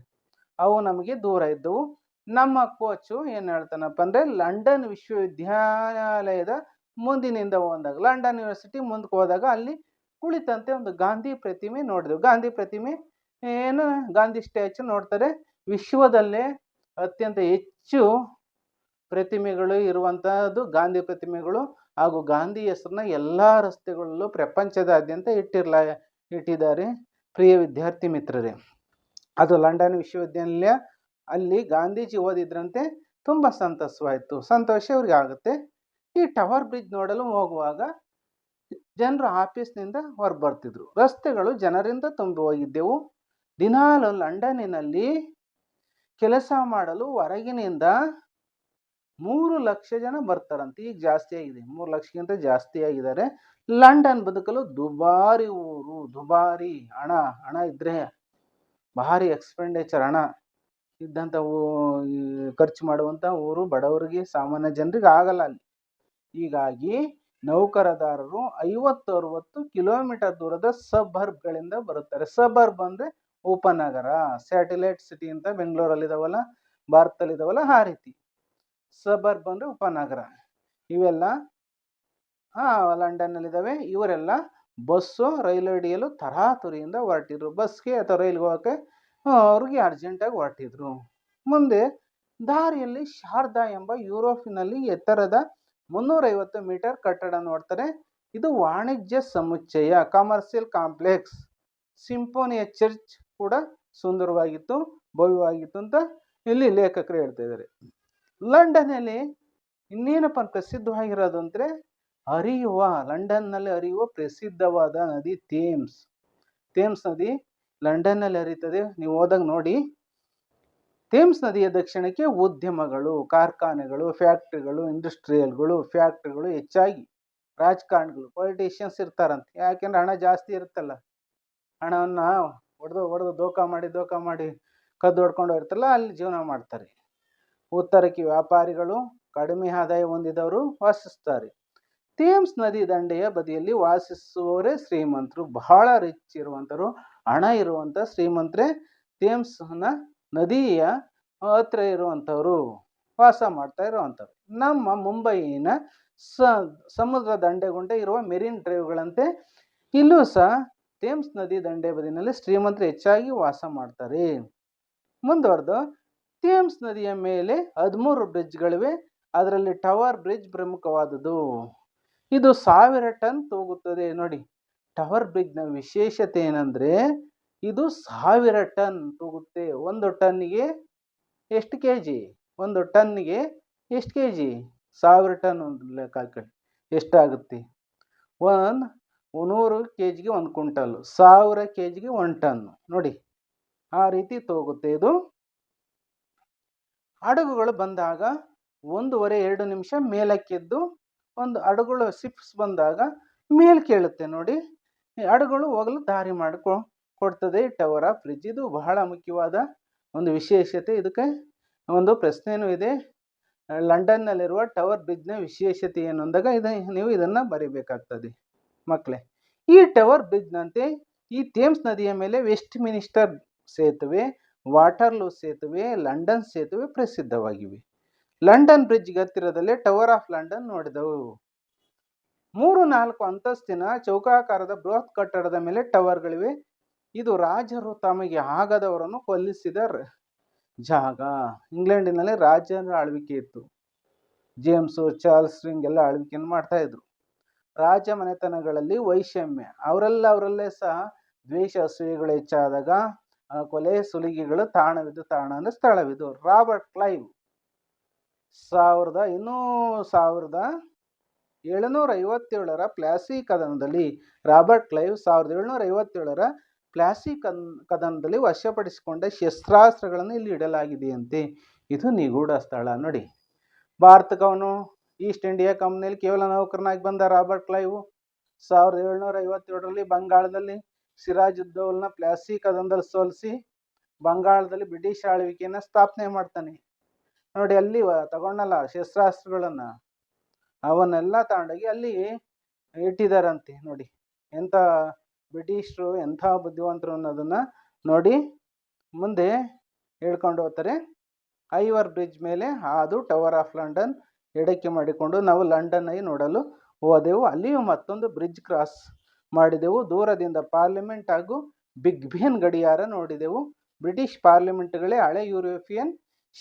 Speaker 1: ಅವು ನಮಗೆ ದೂರ ಇದ್ದವು. ನಮ್ಮ ಕೋಚು ಏನು ಹೇಳ್ತಾನಪ್ಪ ಅಂದರೆ ಲಂಡನ್ ವಿಶ್ವವಿದ್ಯಾಲಯದ ಮುಂದಿನಿಂದ ಹೋದಾಗ, ಲಂಡನ್ ಯೂನಿವರ್ಸಿಟಿ ಮುಂದಕ್ಕೆ ಹೋದಾಗ ಅಲ್ಲಿ ಕುಳಿತಂತೆ ಒಂದು ಗಾಂಧಿ ಪ್ರತಿಮೆ ನೋಡಿದೆವು. ಗಾಂಧಿ ಪ್ರತಿಮೆ ಏನು? ಗಾಂಧಿ ಸ್ಟ್ಯಾಚು ನೋಡ್ತಾರೆ. ವಿಶ್ವದಲ್ಲೇ ಅತ್ಯಂತ ಹೆಚ್ಚು ಪ್ರತಿಮೆಗಳು ಇರುವಂತಹದ್ದು, ಗಾಂಧಿ ಪ್ರತಿಮೆಗಳು ಹಾಗೂ ಗಾಂಧಿ ಹೆಸರನ್ನ ಎಲ್ಲ ರಸ್ತೆಗಳಲ್ಲೂ ಪ್ರಪಂಚದಾದ್ಯಂತ ಇಟ್ಟಿರ್ಲ, ಇಟ್ಟಿದ್ದಾರೆ. ಪ್ರಿಯ ವಿದ್ಯಾರ್ಥಿ ಮಿತ್ರರೇ, ಅದು ಲಂಡನ್ ವಿಶ್ವವಿದ್ಯಾನಿಲಯ. ಅಲ್ಲಿ ಗಾಂಧೀಜಿ ಓದಿದ್ರಂತೆ ತುಂಬ ಸಂತಸವಾಯಿತು. ಸಂತೋಷ ಅವ್ರಿಗೆ ಆಗುತ್ತೆ. ಈ ಟವರ್ ಬ್ರಿಡ್ಜ್ ನೋಡಲು ಹೋಗುವಾಗ ಜನರು ಆಫೀಸ್ನಿಂದ ಹೊರ ಬರ್ತಿದ್ರು ರಸ್ತೆಗಳು ಜನರಿಂದ ತುಂಬಿ ಹೋಗಿದ್ದೆವು. ದಿನಾಲು ಲಂಡನ್ನಿನಲ್ಲಿ ಕೆಲಸ ಮಾಡಲು ಹೊರಗಿನಿಂದ ಮೂರು ಲಕ್ಷ ಜನ ಬರ್ತಾರಂತೆ. ಈಗ ಜಾಸ್ತಿ ಆಗಿದೆ. ಮೂರು ಲಕ್ಷಕ್ಕಿಂತ ಜಾಸ್ತಿ ಆಗಿದ್ದಾರೆ. ಲಂಡನ್ ಬದುಕಲು ದುಬಾರಿ ಊರು, ದುಬಾರಿ ಹಣ ಹಣ ಇದ್ದರೆ ಭಾರಿ ಎಕ್ಸ್ಪೆಂಡಿಚರ್ ಹಣ ಇದ್ದಂಥ ಖರ್ಚು ಮಾಡುವಂಥ ಊರು ಬಡವರಿಗೆ, ಸಾಮಾನ್ಯ ಜನರಿಗೆ ಆಗಲ್ಲ ಅಲ್ಲಿ. ಹೀಗಾಗಿ ನೌಕರದಾರರು ಐವತ್ತು ಅರುವತ್ತು ಕಿಲೋಮೀಟರ್ ದೂರದ ಸಬರ್ಬ್ಗಳಿಂದ ಬರುತ್ತಾರೆ. ಸಬರ್ಬ್ ಅಂದರೆ ಉಪನಗರ ಸ್ಯಾಟಲೈಟ್ ಸಿಟಿ ಅಂತ ಬೆಂಗಳೂರಲ್ಲಿದ್ದಾವಲ್ಲ ಭಾರತದಲ್ಲಿದ್ದಾವಲ್ಲ ಆ ರೀತಿ. ಸಬರ್ಬ್ ಅಂದರೆ ಉಪನಗರ. ಇವೆಲ್ಲ ಲಂಡನ್ನಲ್ಲಿದ್ದಾವೆ. ಇವರೆಲ್ಲ ಬಸ್ಸು, ರೈಲು ಹಿಡಿಯಲು ತರಾತುರಿಯಿಂದ ಹೊರಟಿದ್ರು. ಬಸ್ಗೆ ಅಥವಾ ರೈಲ್ಗೆ ಹೋಗೋಕ್ಕೆ ಅವ್ರಿಗೆ ಅರ್ಜೆಂಟಾಗಿ ಹೊರಟಿದ್ರು. ಮುಂದೆ ದಾರಿಯಲ್ಲಿ ಶಾರದಾ ಎಂಬ ಯುರೋಪಿನಲ್ಲಿ ಎತ್ತರದ ಮುನ್ನೂರೈವತ್ತು ಮೀಟರ್ ಕಟ್ಟಡ ನೋಡ್ತಾರೆ. ಇದು ವಾಣಿಜ್ಯ ಸಮುಚ್ಚಯ ಕಮರ್ಷಿಯಲ್ ಕಾಂಪ್ಲೆಕ್ಸ್ ಸಿಂಪೋನಿಯ ಚರ್ಚ್ ಕೂಡ ಸುಂದರವಾಗಿತ್ತು, ಭವ್ಯವಾಗಿತ್ತು ಅಂತ ಇಲ್ಲಿ ಲೇಖಕರು ಹೇಳ್ತಾ ಇದ್ದಾರೆ. ಲಂಡನ್ನಲ್ಲಿ ಇನ್ನೇನಪ್ಪ ಪ್ರಸಿದ್ಧವಾಗಿರೋದು ಅಂದರೆ ಹರಿಯುವ ಲಂಡನ್ನಲ್ಲಿ ಹರಿಯುವ ಪ್ರಸಿದ್ಧವಾದ ನದಿ ಥೇಮ್ಸ್. ಥೇಮ್ಸ್ ನದಿ ಲಂಡನ್ನಲ್ಲಿ ಹರಿತದೆ ನೀವು ಹೋದಾಗ ನೋಡಿ. ಥೇಮ್ಸ್ ನದಿಯ ದಕ್ಷಿಣಕ್ಕೆ ಉದ್ಯಮಗಳು, ಕಾರ್ಖಾನೆಗಳು, ಫ್ಯಾಕ್ಟ್ರಿಗಳು, ಇಂಡಸ್ಟ್ರಿಯಲ್ಗಳು, ಫ್ಯಾಕ್ಟ್ರಿಗಳು ಹೆಚ್ಚಾಗಿ ರಾಜಕಾರಣಿಗಳು, ಪೊಲಿಟಿಷಿಯನ್ಸ್ ಇರ್ತಾರಂತೆ. ಯಾಕೆಂದ್ರೆ ಹಣ ಜಾಸ್ತಿ ಇರುತ್ತಲ್ಲ. ಹಣವನ್ನು ಹೊಡೆದು ಹೊಡೆದು ದೋಖ ಮಾಡಿ ದೋಖ ಮಾಡಿ ಕದ್ದು ಹೊಡ್ಕೊಂಡು ಇರ್ತಲ್ಲ ಅಲ್ಲಿ ಜೀವನ ಮಾಡ್ತಾರೆ. ಉತ್ತರಕ್ಕೆ ವ್ಯಾಪಾರಿಗಳು ಕಡಿಮೆ ಆದಾಯ ಹೊಂದಿದವರು ವಾಸಿಸ್ತಾರೆ ಥೇಮ್ಸ್ ನದಿ ದಂಡೆಯ ಬದಿಯಲ್ಲಿ ವಾಸಿಸುವವರೇ ಶ್ರೀಮಂತರು. ಬಹಳ ರಿಚ್ ಇರುವಂತರು ಹಣ ಇರುವಂಥ ಶ್ರೀಮಂತರೇ, ಥೇಮ್ಸ್ನ ನದಿಯ ಹತ್ರ ಇರುವಂಥವರು ವಾಸ ಮಾಡ್ತಾ ಇರುವಂಥವ್ರು ನಮ್ಮ ಮುಂಬೈನ ಸ, ಸಮುದ್ರ ದಂಡೆಗುಂಟೆ ಇರುವ ಮೆರಿನ್ ಡ್ರೈವ್ಗಳಂತೆ ಇಲ್ಲೂ ಸಹ ಥೇಮ್ಸ್ ನದಿ ದಂಡೆ ಬದಿನಲ್ಲಿ ಶ್ರೀಮಂತರು ಹೆಚ್ಚಾಗಿ ವಾಸ ಮಾಡ್ತಾರೆ. ಮುಂದುವರೆದು ಥೇಮ್ಸ್ ನದಿಯ ಮೇಲೆ ಹದಿಮೂರು ಬ್ರಿಡ್ಜ್ಗಳಿವೆ. ಅದರಲ್ಲಿ ಟವರ್ ಬ್ರಿಡ್ಜ್ ಪ್ರಮುಖವಾದುದು ಇದು ಸಾವಿರ ಟನ್ ತೂಗುತ್ತದೆ. ನೋಡಿ, ಟವರ್ ಬ್ರಿಡ್ಜ್ನ ವಿಶೇಷತೆ ಏನಂದರೆ ಇದು ಸಾವಿರ ಟನ್ ತೂಗುತ್ತೆ. ಒಂದು ಟನ್ನಿಗೆ ಎಷ್ಟು ಕೆ ಜಿ ಒಂದು ಟನ್ನಿಗೆ ಎಷ್ಟು ಕೆ ಜಿ ಸಾವಿರ ಟನ್ ಒಂದು ಲೆಕ್ಕ ಹಾಕೊಳ್ಳಿ ಎಷ್ಟಾಗುತ್ತೆ? ಒಂದು ನೂರು ಕೆ ಜಿಗೆ ಒಂದು ಕ್ವಿಂಟಲ್ಲು ಸಾವಿರ ಕೆ ಜಿಗೆ ಒಂದು ಟನ್. ನೋಡಿ, ಆ ರೀತಿ ತೂಗುತ್ತೆ ಇದು. ಹಡಗುಗಳು ಬಂದಾಗ ಒಂದೂವರೆ ಎರಡು ನಿಮಿಷ ಮೇಲಕ್ಕೆದ್ದು ಒಂದು ಹಡಗುಗಳು ಸಿಪ್ಸ್ ಬಂದಾಗ ಮೇಲ್ ಕೇಳುತ್ತೆ ನೋಡಿ. ಹಡಗುಗಳು ಹೋಗಲು ದಾರಿ ಮಾಡಿಕೊ ಕೊಡ್ತದೆ. ಟವರ್ ಆಫ್ ಫ್ರಿಜ್ ಇದು ಬಹಳ ಮುಖ್ಯವಾದ ಒಂದು ವಿಶೇಷತೆ. ಇದಕ್ಕೆ ಒಂದು ಪ್ರಶ್ನೆಯೂ ಇದೆ. ಲಂಡನ್ನಲ್ಲಿರುವ ಟವರ್ ಬ್ರಿಡ್ಜ್ನ ವಿಶೇಷತೆ ಏನು ಅಂದಾಗ ಇದು, ನೀವು ಇದನ್ನು ಬರೀಬೇಕಾಗ್ತದೆ ಮಕ್ಕಳೇ ಈ ಟವರ್ ಬ್ರಿಡ್ಜ್ನಂತೆ ಈ ಥೇಮ್ಸ್ ನದಿಯ ಮೇಲೆ ವೆಸ್ಟ್ ಮಿನಿಸ್ಟರ್ ಸೇತುವೆ ವಾಟರ್ಲೂ ಸೇತುವೆ, ಲಂಡನ್ ಸೇತುವೆ ಪ್ರಸಿದ್ಧವಾಗಿವೆ. ಲಂಡನ್ ಬ್ರಿಡ್ಜ್ ಹತ್ತಿರದಲ್ಲೇ ಟವರ್ ಆಫ್ ಲಂಡನ್ ನೋಡಿದವು ಮೂರು ನಾಲ್ಕು ಅಂತಸ್ತಿನ ಚೌಕಾಕಾರದ ಬೃಹತ್ ಕಟ್ಟಡದ ಮೇಲೆ ಟವರ್ಗಳಿವೆ. ಇದು ರಾಜರು ತಮಗೆ ಆಗದವರನ್ನು ಕೊಲ್ಲಿಸಿದ ಜಾಗ. ಇಂಗ್ಲೆಂಡಿನಲ್ಲಿ ರಾಜರ ಆಳ್ವಿಕೆ ಇತ್ತು. ಜೇಮ್ಸು, ಚಾರ್ಲ್ಸ್ ರಿಂಗ್ ಎಲ್ಲ ಆಳ್ವಿಕೆಯನ್ನು ಮಾಡ್ತಾ ಇದ್ರು. ರಾಜ ಮನೆತನಗಳಲ್ಲಿ ವೈಷಮ್ಯ. ಅವರೆಲ್ಲ ಅವರಲ್ಲೇ ಸಹ ದ್ವೇಷ, ಅಸೂಯೆಗಳು ಹೆಚ್ಚಾದಾಗ ಕೊಲೆ ಸುಲಿಗೆಗಳು ತಾಣವಿದ್ದು ತಾಣ ಅಂದರೆ ಸ್ಥಳವಿದು ರಾಬರ್ಟ್ ಕ್ಲೈವ್ ಸಾವಿರದ ಇನ್ನೂ ಸಾವಿರದ ಏಳುನೂರ ಐವತ್ತೇಳರ ಪ್ಲಾಸಿ ಕದನದಲ್ಲಿ, ರಾಬರ್ಟ್ ಕ್ಲೈವ್ ಸಾವಿರದ ಏಳುನೂರ ಐವತ್ತೇಳರ ಪ್ಲಾಸಿ ಕನ್, ಕದನದಲ್ಲಿ ವಶಪಡಿಸಿಕೊಂಡ ಶಸ್ತ್ರಾಸ್ತ್ರಗಳನ್ನು ಇಲ್ಲಿ ಇಡಲಾಗಿದೆಯಂತೆ. ಇದು ನಿಗೂಢ ಸ್ಥಳ. ನೋಡಿ, ಭಾರತಕ್ಕವನು ಈಸ್ಟ್ ಇಂಡಿಯಾ ಕಂಪ್ನಿಯಲ್ಲಿ ಕೇವಲ ನೌಕರನಾಗಿ ಬಂದ ರಾಬರ್ಟ್ ಕ್ಲೈವ್ ಸಾವಿರದ ಏಳುನೂರ ಐವತ್ತೇಳರಲ್ಲಿ ಬಂಗಾಳದಲ್ಲಿ ಸಿರಾಜುದ್ದೌಲ್ನ ಪ್ಲಾಸಿ ಕದಂದಲ್ಲಿ ಸೋಲಿಸಿ ಬಂಗಾಳದಲ್ಲಿ ಬ್ರಿಟಿಷ್ ಆಳ್ವಿಕೆಯನ್ನು ಸ್ಥಾಪನೆ ಮಾಡ್ತಾನೆ. ನೋಡಿ ಅಲ್ಲಿ ತಗೊಂಡಲ್ಲ ಶಸ್ತ್ರಾಸ್ತ್ರಗಳನ್ನು. ಅವನ್ನೆಲ್ಲ ತಗೊಂಡೋಗಿ ಅಲ್ಲಿ ಇಟ್ಟಿದಾರಂತೆ ನೋಡಿ. ಎಂಥ ಬ್ರಿಟಿಷರು, ಎಂಥ ಬುದ್ಧಿವಂತರು ಅನ್ನೋದನ್ನು ನೋಡಿ ಮುಂದೆ ಹೇಳ್ಕೊಂಡು ಹೋಗ್ತಾರೆ. ಐವರ್ ಬ್ರಿಡ್ಜ್ ಮೇಲೆ ಅದು ಟವರ್ ಆಫ್ ಲಂಡನ್ ಎಡಕ್ಕೆ ಮಾಡಿಕೊಂಡು ನಾವು ಲಂಡನ್ನಾಗಿ ನೋಡಲು ಹೋದೆವು. ಅಲ್ಲಿಯೂ ಮತ್ತೊಂದು ಬ್ರಿಡ್ಜ್ ಕ್ರಾಸ್ ಮಾಡಿದೆವು. ದೂರದಿಂದ ಪಾರ್ಲಿಮೆಂಟ್ ಹಾಗೂ ಬಿಗ್ ಬಿಯನ್ ಗಡಿಯಾರ ನೋಡಿದೆವು. ಬ್ರಿಟಿಷ್ ಪಾರ್ಲಿಮೆಂಟ್ಗಳೇ ಹಳೆ ಯುರೋಪಿಯನ್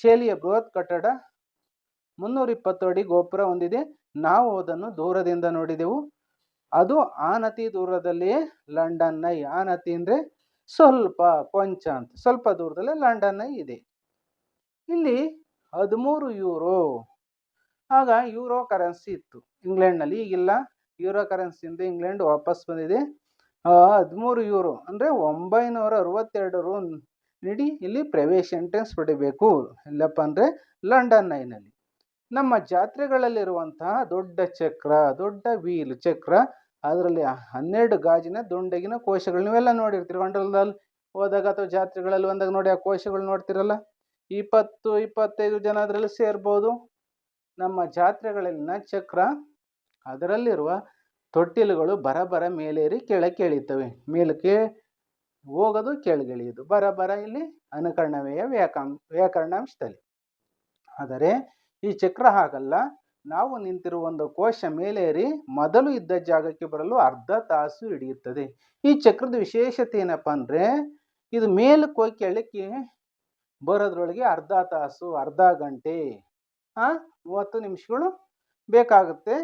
Speaker 1: ಶೈಲಿಯ ಬೃಹತ್ ಕಟ್ಟಡ ಮುನ್ನೂರ ಇಪ್ಪತ್ತು ಅಡಿ ಗೋಪುರ ಹೊಂದಿದೆ. ನಾವು ಅದನ್ನು ದೂರದಿಂದ ನೋಡಿದೆವು. ಅದು ಆನತಿ ದೂರದಲ್ಲಿಯೇ ಲಂಡನ್ ಐ ಆನತಿ ಅಂದರೆ ಸ್ವಲ್ಪ ಕೊಂಚ ಅಂತ. ಸ್ವಲ್ಪ ದೂರದಲ್ಲೇ ಲಂಡನ್ ಐ ಇದೆ. ಇಲ್ಲಿ ಹದಿಮೂರು ಯೂರೋ. ಆಗ ಯೂರೋ ಕರೆನ್ಸಿ ಇತ್ತು. ಇಂಗ್ಲೆಂಡ್ನಲ್ಲಿ ಈಗಿಲ್ಲ. ಯೂರೋ ಕರೆನ್ಸಿಯಿಂದ ಇಂಗ್ಲೆಂಡ್ ವಾಪಸ್ ಬಂದಿದೆ. ಹದಿಮೂರು ಯೂರೋ ಅಂದರೆ ಒಂಬೈನೂರ ಅರವತ್ತೆರಡು ರು ನೀಡಿ ಇಲ್ಲಿ ಪ್ರವೇಶ ಎಂಟ್ರೆನ್ಸ್ ಪಡಿಬೇಕು. ಎಲ್ಲಪ್ಪ ಅಂದರೆ ಲಂಡನ್ ನೈನಲ್ಲಿ. ನಮ್ಮ ಜಾತ್ರೆಗಳಲ್ಲಿರುವಂತಹ ದೊಡ್ಡ ಚಕ್ರ, ದೊಡ್ಡ ವೀಲ್ ಚಕ್ರ, ಅದರಲ್ಲಿ ಹನ್ನೆರಡು ಗಾಜಿನ ದುಂಡಗಿನ ಕೋಶಗಳು ನೀವೆಲ್ಲ ನೋಡಿರ್ತೀರಿ. ಗಂಡಲದಲ್ಲಿ ಹೋದಾಗ ಅಥವಾ ಜಾತ್ರೆಗಳಲ್ಲಿ ಬಂದಾಗ ನೋಡಿ ಆ ಕೋಶಗಳು ನೋಡ್ತಿರಲ್ಲ? ಇಪ್ಪತ್ತು, ಇಪ್ಪತ್ತೈದು ಜನ ಅದರಲ್ಲಿ ಸೇರ್ಬೋದು. ನಮ್ಮ ಜಾತ್ರೆಗಳಲ್ಲಿನ ಚಕ್ರ ಅದರಲ್ಲಿರುವ ತೊಟ್ಟಿಲುಗಳು ಬರಬರ ಮೇಲೇರಿ ಕೆಳಕ್ಕೆ ಇಳಿತವೆ ಮೇಲಕ್ಕೆ ಹೋಗೋದು ಕೆಳಗಿಳಿಯೋದು. ಬರ ಬರ ಇಲ್ಲಿ ಅನುಕರಣವೇಯ ವ್ಯಾಕಾಂ, ವ್ಯಾಕರಣಾಂಶದಲ್ಲಿ. ಆದರೆ ಈ ಚಕ್ರ ಹಾಗಲ್ಲ. ನಾವು ನಿಂತಿರುವ ಒಂದು ಕೋಶ ಮೇಲೇರಿ ಮೊದಲು ಇದ್ದ ಜಾಗಕ್ಕೆ ಬರಲು ಅರ್ಧ ತಾಸು ಹಿಡಿಯುತ್ತದೆ. ಈ ಚಕ್ರದ ವಿಶೇಷತೆ ಏನಪ್ಪ ಅಂದರೆ ಇದು ಮೇಲಕ್ಕೆ ಹೋಗಿ ಕೆಳಕ್ಕೆ ಬರೋದ್ರೊಳಗೆ ಅರ್ಧ ತಾಸು, ಅರ್ಧ ಗಂಟೆ ಹಾಂ ಮೂವತ್ತು ನಿಮಿಷಗಳು ಬೇಕಾಗುತ್ತೆ.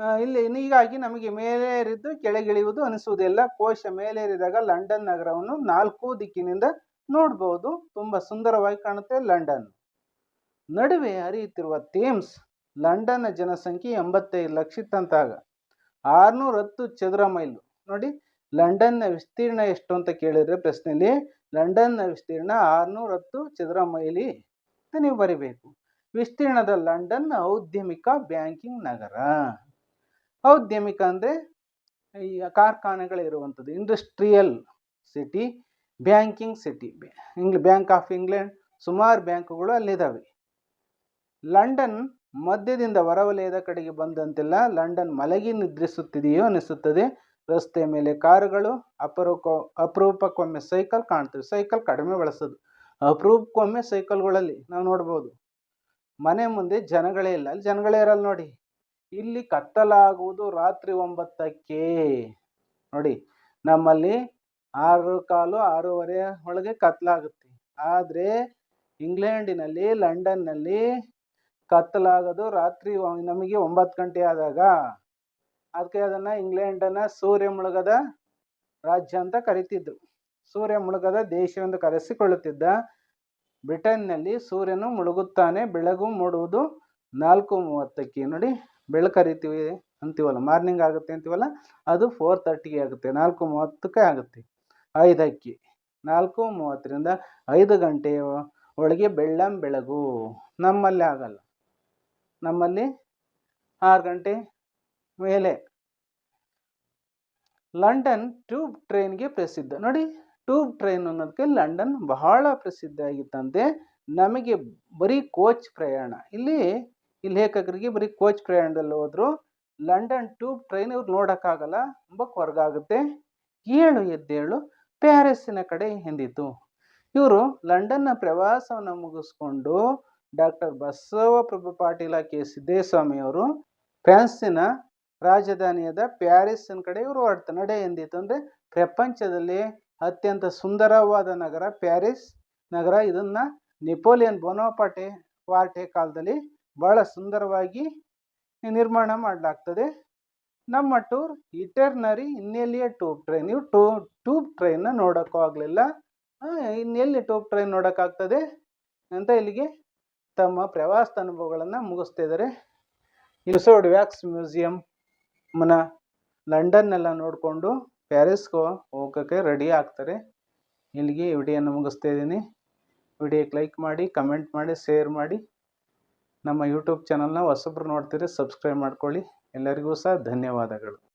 Speaker 1: ಇಲ್ಲಿ ಹೀಗಾಗಿ ನಮಗೆ ಮೇಲೇರಿದ್ದು ಕೆಳಗಿಳಿಯುವುದು ಅನಿಸುವುದಿಲ್ಲ. ಕೋಶ ಮೇಲೇರಿದಾಗ ಲಂಡನ್ ನಗರವನ್ನು ನಾಲ್ಕು ದಿಕ್ಕಿನಿಂದ ನೋಡ್ಬೋದು. ತುಂಬ ಸುಂದರವಾಗಿ ಕಾಣುತ್ತೆ ಲಂಡನ್. ನಡುವೆ ಹರಿಯುತ್ತಿರುವ ಥೇಮ್ಸ್, ಲಂಡನ್ನ ಜನಸಂಖ್ಯೆ ಎಂಬತ್ತೈದು ಲಕ್ಷಕ್ಕಂತಾಗ. ಆರುನೂರ ಹತ್ತು ಚದರ ಮೈಲು. ನೋಡಿ, ಲಂಡನ್ನ ವಿಸ್ತೀರ್ಣ ಎಷ್ಟು ಅಂತ ಕೇಳಿದ್ರೆ ಪ್ರಶ್ನೆಯಲ್ಲಿ ಲಂಡನ್ನ ವಿಸ್ತೀರ್ಣ ಆರುನೂರ ಹತ್ತು ಚದುರ ಮೈಲಿ ಅಂತ ನೀವು ಬರಿಬೇಕು. ವಿಸ್ತೀರ್ಣದ ಲಂಡನ್ ಔದ್ಯಮಿಕ ಬ್ಯಾಂಕಿಂಗ್ ನಗರ. ಔದ್ಯಮಿಕ ಅಂದರೆ ಈ ಕಾರ್ಖಾನೆಗಳಿರುವಂಥದ್ದು ಇಂಡಸ್ಟ್ರಿಯಲ್ ಸಿಟಿ ಬ್ಯಾಂಕಿಂಗ್ ಸಿಟಿ ಇಂಗ್ಲ ಬ್ಯಾಂಕ್ ಆಫ್ ಇಂಗ್ಲೆಂಡ್ ಸುಮಾರು ಬ್ಯಾಂಕುಗಳು ಅಲ್ಲಿದ್ದಾವೆ. ಲಂಡನ್ ಮಧ್ಯದಿಂದ ಹೊರವಲಯದ ಕಡೆಗೆ ಬಂದಂತೆಲ್ಲ ಲಂಡನ್ ಮಲಗಿ ನಿದ್ರಿಸುತ್ತಿದೆಯೋ ಅನಿಸುತ್ತದೆ. ರಸ್ತೆ ಮೇಲೆ ಕಾರುಗಳು ಅಪರೂಪ, ಅಪರೂಪಕ್ಕೊಮ್ಮೆ ಸೈಕಲ್ ಕಾಣ್ತವೆ. ಸೈಕಲ್ ಕಡಿಮೆ ಬಳಸೋದು. ಅಪರೂಪಕ್ಕೊಮ್ಮೆ ಸೈಕಲ್ಗಳಲ್ಲಿ, ನಾವು ನೋಡ್ಬೋದು. ಮನೆ ಮುಂದೆ ಜನಗಳೇ ಇಲ್ಲ. ಅಲ್ಲಿ ಜನಗಳೇ ಇರಲ್ಲ ನೋಡಿ. ಇಲ್ಲಿ ಕತ್ತಲಾಗುವುದು ರಾತ್ರಿ ಒಂಬತ್ತಕ್ಕೆ. ನೋಡಿ, ನಮ್ಮಲ್ಲಿ ಆರು ಕಾಲು ಆರೂವರೆ ಒಳಗೆ ಕತ್ತಲಾಗುತ್ತೆ ಆದರೆ, ಇಂಗ್ಲೆಂಡಿನಲ್ಲಿ, ಲಂಡನ್ನಲ್ಲಿ ಕತ್ತಲಾಗೋದು ರಾತ್ರಿ ನಮಗೆ ಒಂಬತ್ತು ಗಂಟೆ ಆದಾಗ. ಅದಕ್ಕೆ ಅದನ್ನು ಇಂಗ್ಲೆಂಡನ್ನು ಸೂರ್ಯ ಮುಳುಗದ ರಾಜ್ಯ ಅಂತ ಕರಿತಿದ್ರು. ಸೂರ್ಯ ಮುಳುಗದ ದೇಶವೆಂದು ಕರೆಸಿಕೊಳ್ಳುತ್ತಿದ್ದ ಬ್ರಿಟನ್ನಲ್ಲಿ ಸೂರ್ಯನು ಮುಳುಗುತ್ತಾನೆ, ಬೆಳಗು ಮೂಡುವುದು ನಾಲ್ಕು ಮೂವತ್ತಕ್ಕೆ. ನೋಡಿ ಬೆಳಕು ಹರಿತೀವಿ ಅಂತೀವಲ್ಲ ಮಾರ್ನಿಂಗ್ ಆಗುತ್ತೆ ಅಂತೀವಲ್ಲ, ಅದು ಫೋರ್ ತರ್ಟಿಗೆ ಆಗುತ್ತೆ, ನಾಲ್ಕು ಮೂವತ್ತಕ್ಕೆ ಆಗುತ್ತೆ. ಐದಕ್ಕೆ, ನಾಲ್ಕು ಮೂವತ್ತರಿಂದ ಐದು ಗಂಟೆ ಒಳಗೆ ಬೆಳ್ಳಂ ಬೆಳಗು. ನಮ್ಮಲ್ಲಿ ಆಗಲ್ಲ. ನಮ್ಮಲ್ಲಿ ಆರು ಗಂಟೆ ಮೇಲೆ. ಲಂಡನ್ ಟ್ಯೂಬ್ ಟ್ರೈನ್ಗೆ ಪ್ರಸಿದ್ಧ. ನೋಡಿ, ಟ್ಯೂಬ್ ಟ್ರೈನ್ ಅನ್ನೋದಕ್ಕೆ ಲಂಡನ್ ಬಹಳ ಪ್ರಸಿದ್ಧ ಆಗಿತ್ತಂತೆ. ನಮಗೆ ಬರೀ ಕೋಚ್ ಪ್ರಯಾಣ. ಇಲ್ಲಿ ಈ ಲೇಖಕರಿಗೆ ಬರೀ ಕೋಚ್ ಪ್ರಯಾಣದಲ್ಲಿ ಹೋದ್ರು. ಲಂಡನ್ ಟು ಟ್ರೈನ್ ಇವ್ರು ನೋಡೋಕ್ಕಾಗಲ್ಲ ತುಂಬ ಕೊರಗಾಗುತ್ತೆ ಏಳು ಎದ್ದೇಳು ಪ್ಯಾರಿಸ್ಸಿನ ಕಡೆ ಎಂದಿತು ಇವರು ಲಂಡನ್ನ ಪ್ರವಾಸವನ್ನು ಮುಗಿಸ್ಕೊಂಡು ಡಾಕ್ಟರ್ ಬಸವಪ್ರಭು ಪಾಟೀಲ ಕೆ. ಸಿದ್ದೇಸ್ವಾಮಿಯವರು ಫ್ರಾನ್ಸಿನ ರಾಜಧಾನಿಯಾದ ಪ್ಯಾರಿಸ್ಸಿನ ಕಡೆ ಇವರು ಹೊರಡ್ತಾರೆ ನಡೆ ಎಂದಿತ್ತು ಅಂದರೆ ಪ್ರಪಂಚದಲ್ಲಿ ಅತ್ಯಂತ ಸುಂದರವಾದ ನಗರ ಪ್ಯಾರಿಸ್ ನಗರ. ಇದನ್ನು ನೆಪೋಲಿಯನ್ ಬೊನೋಪಾಟೆ ಪಾರ್ಟೆ ಕಾಲದಲ್ಲಿ ಬಹಳ ಸುಂದರವಾಗಿ ನಿರ್ಮಾಣ ಮಾಡಲಾಗ್ತದೆ. ನಮ್ಮ ಟೂರ್ ಇಟರ್ನರಿ, ಇನ್ನೆಲ್ಲಿಯ ಟೂಬ್ ಟ್ರೈನ್? ನೀವು ಟೂ, ಟ್ಯೂಬ್ ಟ್ರೈನ್ನ ನೋಡೋಕ್ಕೂ ಆಗಲಿಲ್ಲ. ಇನ್ನೆಲ್ಲಿ ಟೂಬ್ ಟ್ರೈನ್ ನೋಡೋಕ್ಕಾಗ್ತದೆ ಅಂತ ಇಲ್ಲಿಗೆ ತಮ್ಮ ಪ್ರವಾಸದ ಅನುಭವಗಳನ್ನು ಮುಗಿಸ್ತಾ ಇದ್ದಾರೆ. ಇಲ್ಸೋಡ್ ವ್ಯಾಕ್ಸ್ ಮ್ಯೂಸಿಯಂ ಮನ ಲಂಡನ್ನೆಲ್ಲ ನೋಡಿಕೊಂಡು ಪ್ಯಾರಿಸ್ಗೆ ಹೋಗೋಕ್ಕೆ ರೆಡಿ ಆಗ್ತಾರೆ. ಇಲ್ಲಿಗೆ ವಿಡಿಯೋನ ಮುಗಿಸ್ತಾ ಇದ್ದೀನಿ. ವಿಡಿಯೋಕ್ಕೆ ಲೈಕ್ ಮಾಡಿ, ಕಮೆಂಟ್ ಮಾಡಿ, ಶೇರ್ ಮಾಡಿ. ನಮ್ಮ ಯೂಟ್ಯೂಬ್ ಚಾನಲ್ನ ಹೊಸಬ್ರು ನೋಡ್ತಿದ್ರೆ ಸಬ್ಸ್ಕ್ರೈಬ್ ಮಾಡ್ಕೊಳ್ಳಿ. ಎಲ್ಲರಿಗೂ ಸಹ ಧನ್ಯವಾದಗಳು.